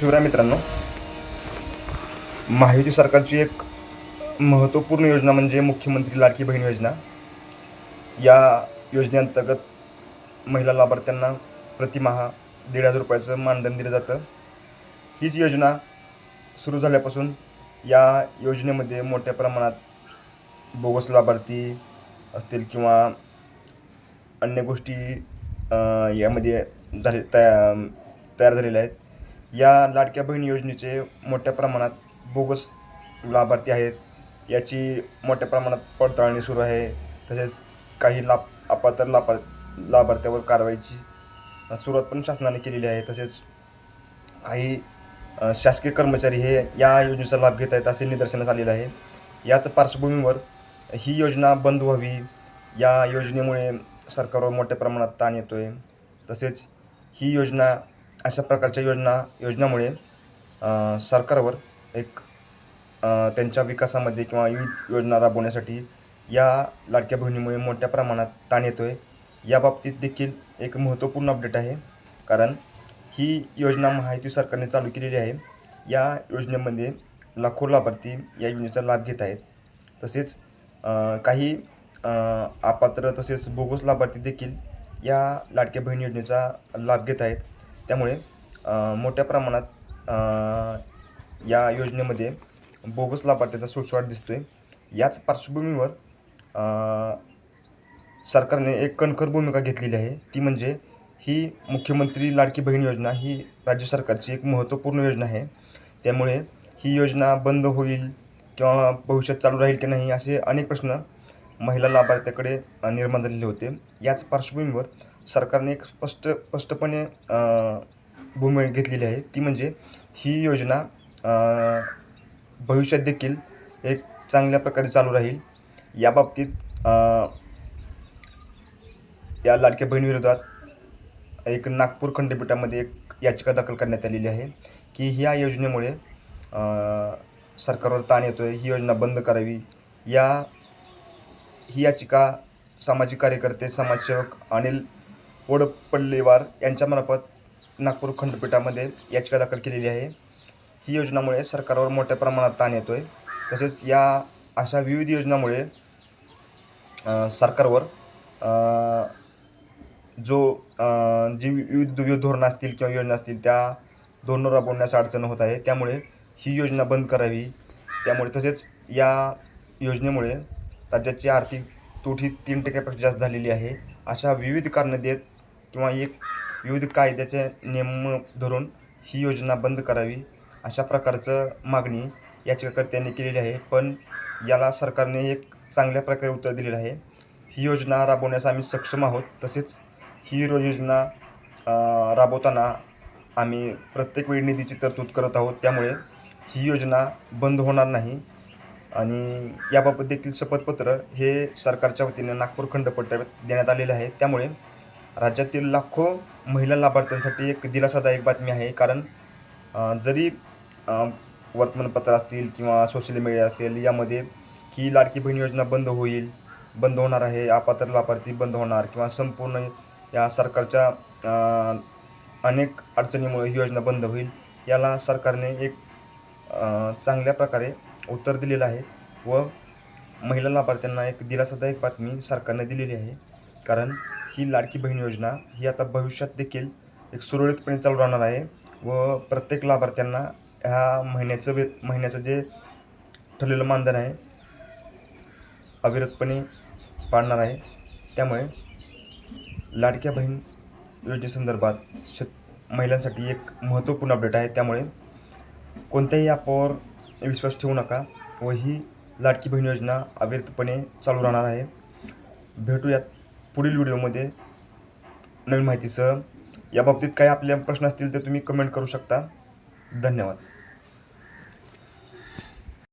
शिवराय मित्रांनो महायुती सरकारची एक महत्त्वपूर्ण योजना म्हणजे मुख्यमंत्री लाडकी बहीण योजना. या योजनेअंतर्गत महिला लाभार्थ्यांना प्रतिमाहा दीड हजार रुपयाचं मानधन दिलं जातं. हीच योजना सुरू झाल्यापासून या योजनेमध्ये मोठ्या प्रमाणात बोगस लाभार्थी असतील किंवा अन्य गोष्टी यामध्ये झाले तया तयार झालेल्या आहेत. या लाडक्या बहीण योजनेचे मोठ्या प्रमाणात बोगस लाभार्थी आहेत. याची मोठ्या प्रमाणात पडताळणी सुरू आहे. तसेच काही लाभ अपात्र लाभा लाभार्थ्यावर कारवाईची सुरुवात पण शासनाने केलेली आहे. तसेच काही शासकीय कर्मचारी हे या योजनेचा लाभ घेत आहेत असे निदर्शनास आलेलं आहे. याच पार्श्वभूमीवर ही योजना बंद व्हावी या योजनेमुळे सरकारवर मोठ्या प्रमाणात ताण येतो आहे तसेच ही योजना अशा प्रकारच्या योजना योजनामुळे सरकारवर एक त्यांच्या विकासामध्ये किंवा विविध योजना राबवण्यासाठी या लाडक्या बहिणीमुळे मोठ्या प्रमाणात ताण येतो आहे या बाबतीत देखील एक महत्त्वपूर्ण अपडेट आहे. कारण ही योजना महायुती सरकारने चालू केलेली आहे. या योजनेमध्ये लाखो लाभार्थी या योजनेचा लाभ घेत आहेत. तसेच काही अपात्र तसेच बोगस लाभार्थी देखील या लाडक्या बहीण योजनेचा लाभ घेत आहेत. त्यामुळे मोठ्या प्रमाणात या योजनेमध्ये बोगस लाभार्थ्याचा सुळसुळाट दिसतो आहे याच पार्श्वभूमीवर सरकारने एक कणखर भूमिका घेतलेली आहे. ती म्हणजे ही मुख्यमंत्री लाडकी बहीण योजना ही राज्य सरकारची एक महत्त्वपूर्ण योजना आहे. त्यामुळे ही योजना बंद होईल किंवा भविष्यात चालू राहील की नाही असे अनेक प्रश्न महिला लाभार्थ्याकडे निर्माण झालेले होते. याच पार्श्वभूमीवर सरकारने एक स्पष्ट स्पष्टपणे भूमिका घेतलेली आहे. ती म्हणजे ही योजना भविष्यात देखील एक चांगल्या प्रकारे चालू राहील. याबाबतीत या लाडक्या बहिणीविरोधात एक नागपूर खंडपीठामध्ये एक याचिका दाखल करण्यात आलेली आहे की ह्या योजनेमुळे सरकारवर ताण येतो आहे ही योजना बंद करावी. या ही याचिका सामाजिक कार्यकर्ते समाजसेवक अनिल वडपल्लेवार यांच्यामार्फत नागपूर खंडपीठामध्ये याचिका दाखल केलेली आहे. ही योजनामुळे सरकारवर मोठ्या प्रमाणात ताण येतो आहे तसेच या अशा विविध योजनामुळे सरकारवर जो जी विविध विविध धोरणं असतील किंवा योजना असतील त्या धोरणं राबवण्यास अडचण होत आहे. त्यामुळे ही योजना बंद करावी. त्यामुळे तसेच या योजनेमुळे राज्याची आर्थिक तूट ही तीन टक्क्यापेक्षा जास्त झालेली आहे. अशा विविध कारणं देत किंवा एक विविध कायद्याचे नियम धरून ही योजना बंद करावी अशा प्रकारचं मागणी याचिकाकर्त्यांनी केलेली आहे. पण याला सरकारने एक चांगल्या प्रकारे उत्तर दिलेलं आहे. ही योजना राबवण्यास आम्ही सक्षम आहोत. तसेच ही योजना राबवताना आम्ही प्रत्येक वेळी निधीची तरतूद करत आहोत. त्यामुळे ही योजना बंद होणार नाही. आणि याबाबत देखील शपथपत्र हे सरकारच्या वतीने नागपूर खंडपट्ट्यात देण्यात आलेले आहे. त्यामुळे राज्यातील लाखो महिला लाभार्थ्यांसाठी एक दिलासादायक बातमी आहे. कारण जरी वर्तमानपत्र असतील किंवा सोशल मीडिया असेल यामध्ये की लाडकी बहीण योजना बंद होईल बंद होणार आहे अपात्र लाभार्थी बंद होणार किंवा संपूर्ण या सरकारच्या अनेक अडचणीमुळे ही योजना बंद होईल याला सरकारने एक चांगल्या प्रकारे उत्तर दिलेलं आहे व महिला लाभार्थ्यांना एक दिलासादायक बातमी सरकारने दिलेली आहे. कारण ही लाडकी बहीण योजना ही आता भविष्यात देखील एक सुरळीतपणे चालू राहणार आहे व प्रत्येक लाभार्थ्यांना ह्या महिन्याचं वे महिन्याचं जे ठरलेलं मानधन आहे अविरतपणे पाडणार आहे. त्यामुळे लाडक्या बहीण योजनेसंदर्भात शेत महिलांसाठी एक महत्त्वपूर्ण अपडेट आहे. त्यामुळे कोणत्याही ॲपवर विश्वास ठेवू नका व ही लाडकी बहीण योजना अविरतपणे चालू राहणार आहे. भेटूयात पुढील व्हिडिओमध्ये नवीन माहितीसह. याबाबतीत काही आपले प्रश्न असतील तर तुम्ही कमेंट करू शकता. धन्यवाद.